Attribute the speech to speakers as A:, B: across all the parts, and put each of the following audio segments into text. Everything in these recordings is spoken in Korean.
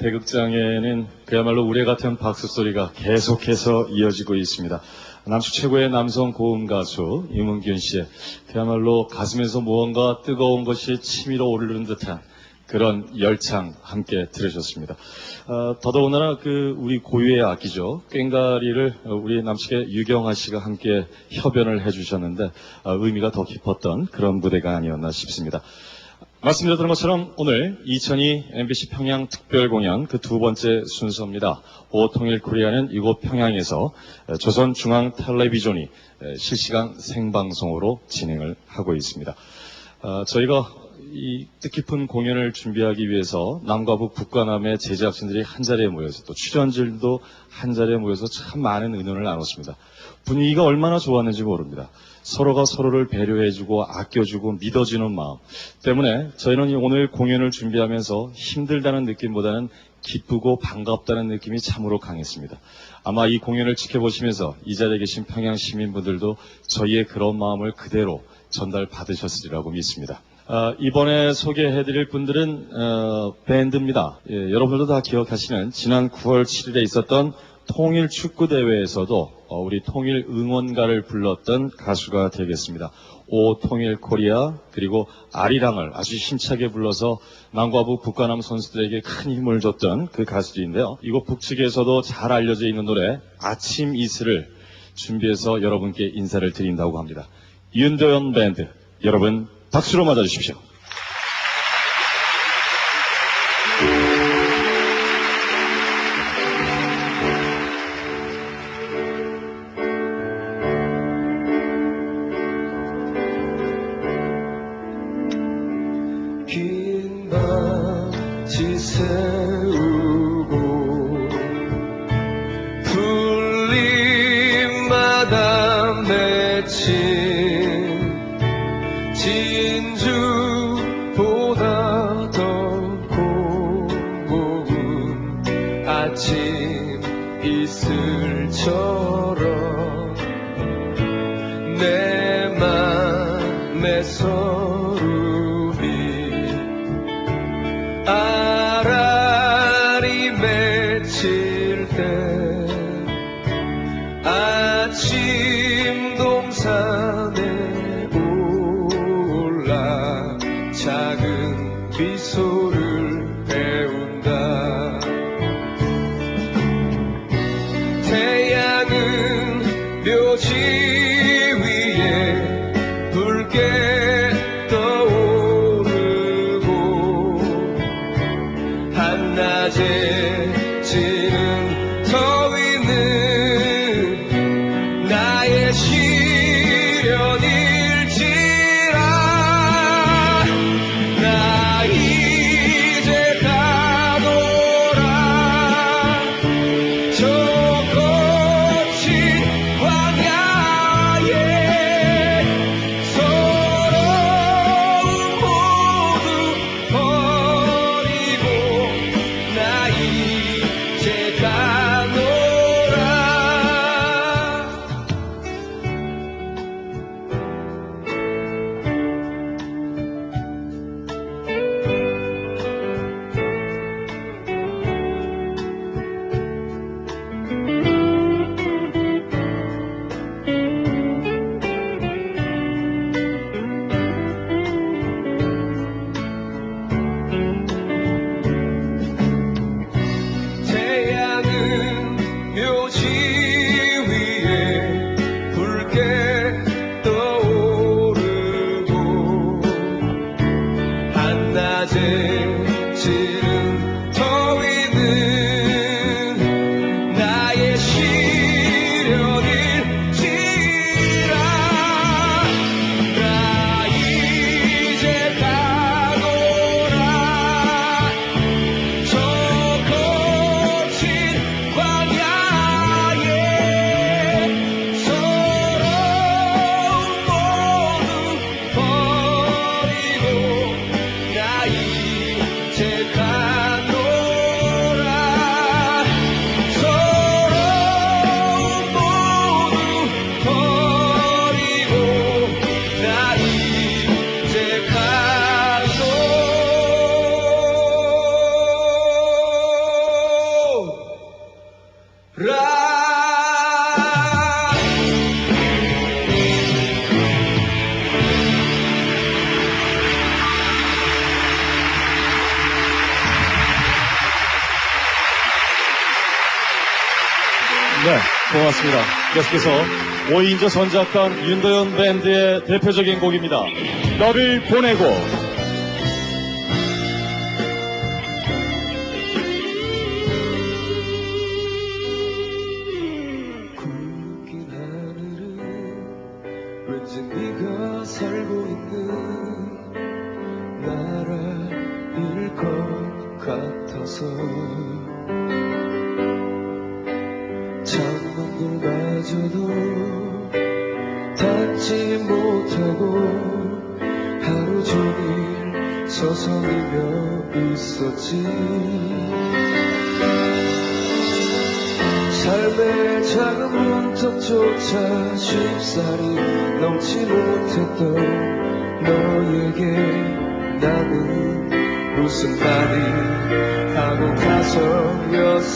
A: 대극장에는 그야말로 우레 같은 박수 소리가 계속해서 이어지고 있습니다. 남수 최고의 남성 고음 가수 임은균 씨의 그야말로 가슴에서 무언가 뜨거운 것이 치밀어 오르는 듯한 그런 열창 함께 들으셨습니다. 어, 더더군다나 그 우리 고유의 악기죠. 꽹가리를 우리 남측의 유경아 씨가 함께 협연을 해주셨는데 어, 의미가 더 깊었던 그런 무대가 아니었나 싶습니다. 말씀드렸던 것처럼 오늘 2002 MBC 평양 특별 공연 그 두 번째 순서입니다. 오통일 코리아는 이곳 평양에서 조선 중앙 텔레비전이 실시간 생방송으로 진행을 하고 있습니다. 어, 저희가 이 뜻깊은 공연을 준비하기 위해서 남과 북, 북과 남의 제작진들이 한 자리에 모여서 또 출연진들도 한 자리에 모여서 참 많은 의논을 나눴습니다. 분위기가 얼마나 좋았는지 모릅니다. 서로가 서로를 배려해주고 아껴주고 믿어주는 마음 때문에 저희는 오늘 공연을 준비하면서 힘들다는 느낌보다는 기쁘고 반갑다는 느낌이 참으로 강했습니다. 아마 이 공연을 지켜보시면서 이 자리에 계신 평양 시민분들도 저희의 그런 마음을 그대로 전달 받으셨으리라고 믿습니다. 아, 이번에 소개해드릴 분들은 어, 밴드입니다. 예, 여러분들도 다 기억하시는 지난 9월 7일에 있었던 통일 축구 대회에서도 어, 우리 통일 응원가를 불렀던 가수가 되겠습니다. 오 통일 코리아 그리고 아리랑을 아주 힘차게 불러서 남과 북 북과 남 선수들에게 큰 힘을 줬던 그 가수들인데요. 이곳 북측에서도 잘 알려져 있는 노래 아침 이슬을 준비해서 여러분께 인사를 드린다고 합니다. 윤도현 밴드 여러분 박수로 맞아주십시오.
B: 세우고 풀잎마다 맺힌 진주보다 더 고운 아침 이슬처럼 낮은 지금 더
A: 네, 고맙습니다. 계속해서 5인조 선작단 윤도현 밴드의 대표적인 곡입니다. 너를 보내고
B: 굵긴 하늘은 왠지 네가 살고 있는 나라일 것 같아서 창문들마저도 닫지 못하고 하루 종일 서성이며 있었지. 삶의 작은 문턱조차 쉽사리 넘지 못했던 너에게 나는 무슨 말이 하고 가서였을까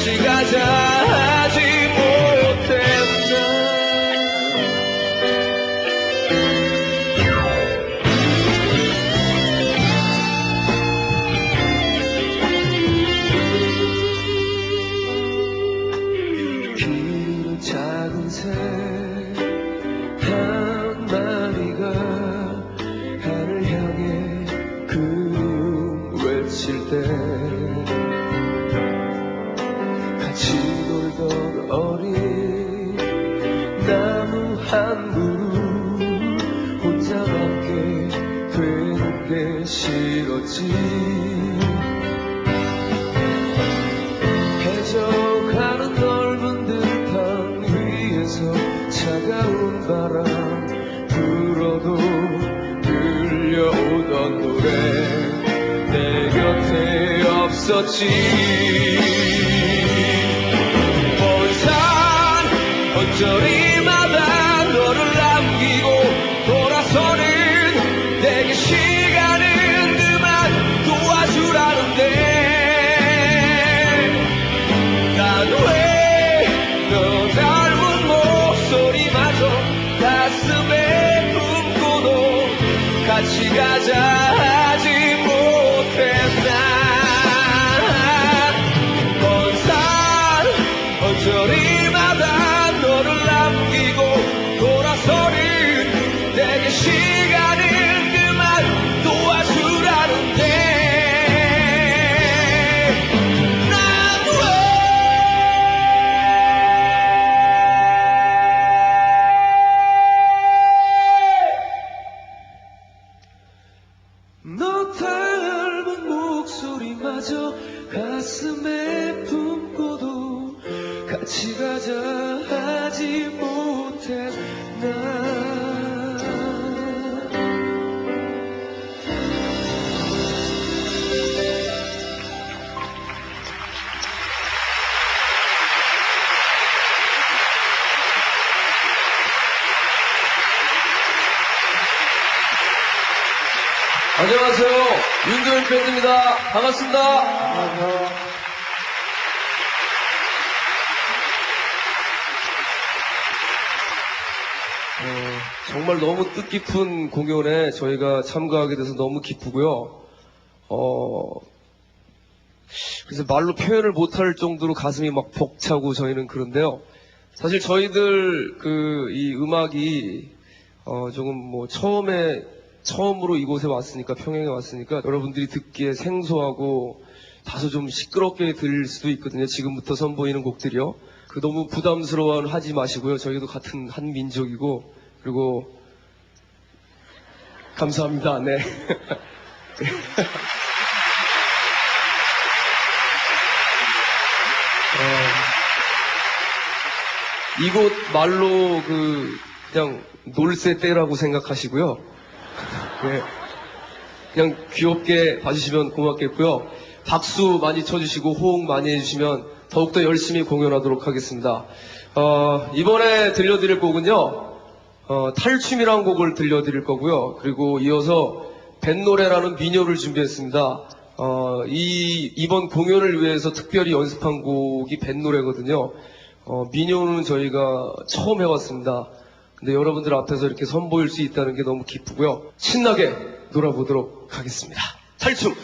B: 같이 가자 하지 못했나 기르는 작은 새 한 마리가 하늘 향해 그리움 외칠 때 싫었지. 해져가는 넓은 들판 위에서 차가운 바람 불어도 들려오던 노래 내 곁에 없었지 같이 안녕하세요. 윤도현 밴드입니다. 반갑습니다. 어, 정말 너무 뜻깊은 공연에 저희가 참가하게 돼서 너무 기쁘고요. 어, 그래서 말로 표현을 못할 정도로 가슴이 막 벅차고 저희는 그런데요. 사실 저희들 그 이 음악이 어, 조금 뭐 처음에 처음으로 이곳에 왔으니까 평양에 왔으니까 여러분들이 듣기에 생소하고 다소 좀 시끄럽게 들릴 수도 있거든요. 지금부터 선보이는 곡들이요. 그 너무 부담스러워 하지 마시고요. 저희도 같은 한 민족이고 그리고 감사합니다. 네. 어, 이곳 말로 그 그냥 놀새 때라고 생각하시고요. 네. 그냥 귀엽게 봐주시면 고맙겠고요. 박수 많이 쳐주시고 호응 많이 해주시면 더욱더 열심히 공연하도록 하겠습니다. 어, 이번에 들려드릴 곡은요. 어, 탈춤이라는 곡을 들려드릴 거고요. 그리고 이어서 뱃노래라는 민요를 준비했습니다. 어, 이, 이번 공연을 위해서 특별히 연습한 곡이 뱃노래거든요. 어, 민요는 저희가 처음 해봤습니다. 근데 여러분들 앞에서 이렇게 선보일 수 있다는 게 너무 기쁘고요. 신나게 놀아보도록 하겠습니다. 탈춤!